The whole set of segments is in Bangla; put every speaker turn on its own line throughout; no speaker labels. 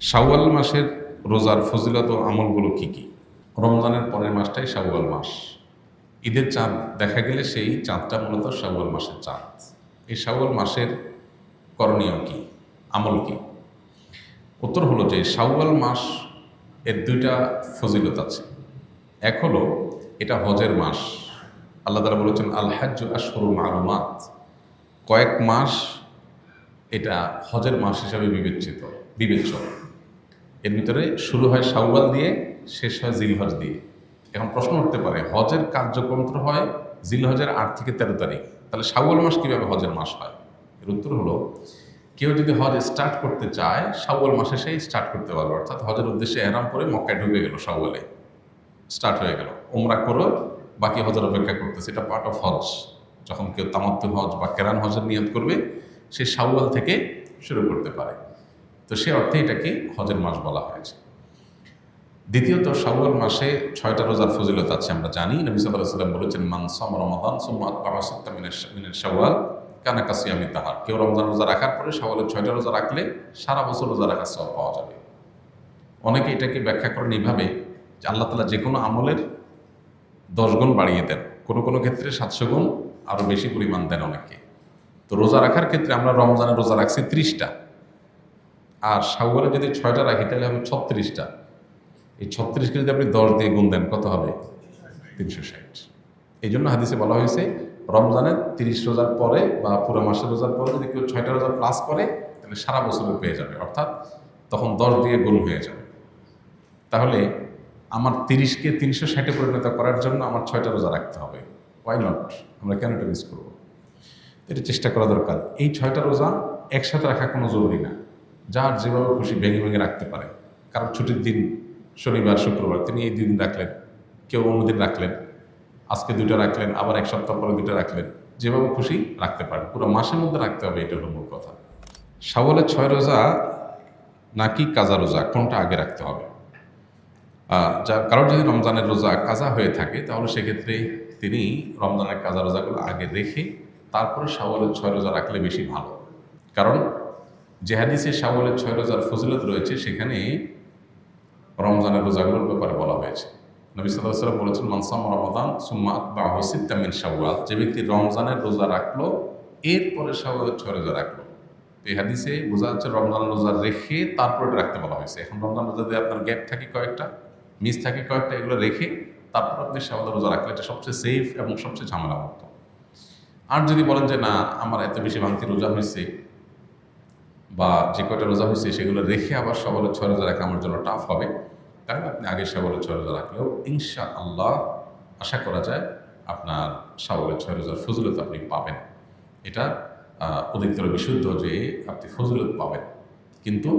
শাওয়াল মাসের রোজার ফজিলত ও আমলগুলো কি কি? রমজানের পরের মাসটাই শাওয়াল মাস। ঈদের চাঁদ দেখা গেলে সেই চাঁদটা মূলত শাওয়াল মাসের চাঁদ। এই শাওয়াল মাসের করণীয় কি? আমল কি? উত্তর হলো যে শাওয়াল মাস এর দুইটা ফজিলত আছে। এক হলো এটা হজের মাস। আল্লাহ তালা বলেছেন, আল হাজ্জু আশহরু মালুমাত কয়েক মাস এটা হজের মাস হিসাবে বিবেচিত, বিবেচ্য। এর ভিতরে শুরু হয় শাওয়াল দিয়ে, শেষ হয় জিলহজ দিয়ে। এখন প্রশ্ন উঠতে পারে, হজের কার্যক্রম তো হয় জিলহজের আট থেকে তেরো তারিখ। তাহলে শাওয়াল মাস কীভাবে হজের মাস হয়? এর উত্তর হলো, কেউ যদি হজ স্টার্ট করতে চায়, শাওয়াল মাসে সেই স্টার্ট করতে পারবে। অর্থাৎ হজের উদ্দেশ্যে এরাম করে মক্কায় ঢুকে গেল শাওয়ালে। স্টার্ট হয়ে গেল। ওমরা করো বাকি হজের অপেক্ষা করতেছে। এটা পার্ট অফ হজ। যখন কেউ তামাত্ম হজ বা কেরান হজের নিয়ত করবে, সে শাওয়াল থেকে শুরু করতে পারে। তো সে অর্থে এটাকে হজের মাস বলা হয়েছে। দ্বিতীয়ত, শাওয়াল মাসে ছয়টা রোজার ফজিলত আছে, আমরা জানি। নবী সাল্লাহ সাল্লাম বলেছেন মানসম রমাদান সুম্মাত বাহাসত্তা মিনের শাওয়াল, কানা কাসিয়ামি তাহার। কেউ রমজান রোজা রাখার পরে শাওয়ালের ছয়টা রোজা রাখলে সারা বছর রোজা রাখার সব পাওয়া যাবে। অনেকে এটাকে ব্যাখ্যা করেন এইভাবে যে আল্লাহ তালা যে কোনো আমলের দশ গুণ বাড়িয়ে দেন। কোনো কোনো ক্ষেত্রে সাতশো গুণ আরও বেশি পরিমাণ দেন অনেকে। তো রোজা রাখার ক্ষেত্রে আমরা রমজানের রোজা রাখছি ত্রিশটা। আর শাওয়ালে যদি ছয়টা রাখি, তাহলে হবে ছত্রিশটা। এই ছত্রিশকে যদি আপনি দশ দিয়ে গুণ দেন, কত হবে? তিনশো ষাট। এই জন্য হাদিসে বলা হয়েছে, রমজানের তিরিশ রোজার পরে বা পুরো মাসের রোজার পরে যদি কেউ ছয়টা রোজা প্লাস করে, তাহলে সারা বছরে পেয়ে যাবে। অর্থাৎ তখন দশ দিয়ে গুণ হয়ে যাবে। তাহলে আমার তিরিশকে তিনশো ষাটে পরিণত করার জন্য আমার ছয়টা রোজা রাখতে হবে। ওয়াই নট আমরা কেন এটা মিস করব? এটা চেষ্টা করা দরকার। এই ছয়টা রোজা একসাথে রাখা কোনো জরুরি না। যার যেভাবে খুশি ভেঙে ভেঙে রাখতে পারে। কারণ ছুটির দিন শনিবার, শুক্রবার, তিনি এই দিন রাখলেন। কেউ অন্যদিন রাখলেন। আজকে দুইটা রাখলেন, আবার এক সপ্তাহ পরে দুইটা রাখলেন। যেভাবে খুশি রাখতে পারেন। পুরো মাসের মধ্যে রাখতে হবে এটা হলো মূল কথা। শাওয়ালের ছয় রোজা নাকি কাজা রোজা? কোনটা আগে রাখতে হবে? যা কারোর যদি রমজানের রোজা কাজা হয়ে থাকে, তাহলে সেক্ষেত্রে তিনি রমজানের কাজা রোজাগুলো আগে রেখে তারপরে শাওয়ালের ছয় রোজা রাখলে বেশি ভালো। কারণ যে হাদিসে শাওয়ালের ছয় রোজার ফজিলত রয়েছে সেখানে রমজানের রোজাগুলোর ব্যাপারে বলা হয়েছে। নবী সাল্লাহ বলেছেন মানসাম রমাদান, সুম্মা বা হসিদ্দামিন শাওয়াল। যে ব্যক্তি রমজানের রোজা রাখল, এরপরে শাওয়ালের ছয় রোজা রাখল। এই হাদিসে বোঝা যাচ্ছে রমজান রোজা রেখে তারপরে রাখতে বলা হয়েছে। এখন রমজান রোজা দিয়ে আপনার গ্যাপ থাকে কয়েকটা, মিস থাকে কয়েকটা, এগুলো রেখে তারপর আপনি শাওয়ালের রোজা রাখলে এটা সবচেয়ে সেফ এবং সবচেয়ে ঝামেলা মুক্ত আর যদি বলেন যে, না, আমার এত বেশি ভাঙতি রোজা হয়েছে বা যে কয়টা রোজা হয়েছে সেগুলো রেখে আবার সবলের ছয় রোজা রাখা আমার জন্য টাফ হবে তাহলে আপনি আগে সবলের ছয় রোজা রাখলেও ইনশা আল্লাহ আশা করা যায় আপনার সবলের ছয় রোজার ফজলত আপনি পাবেন। এটা অধিকতর বিশুদ্ধ যে আপনি ফজলত পাবেন। কিন্তু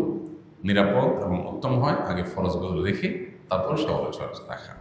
নিরাপদ এবং উত্তম হয় আগে ফরজগুলো রেখে তারপর সবলের ছয় রোজা রাখা।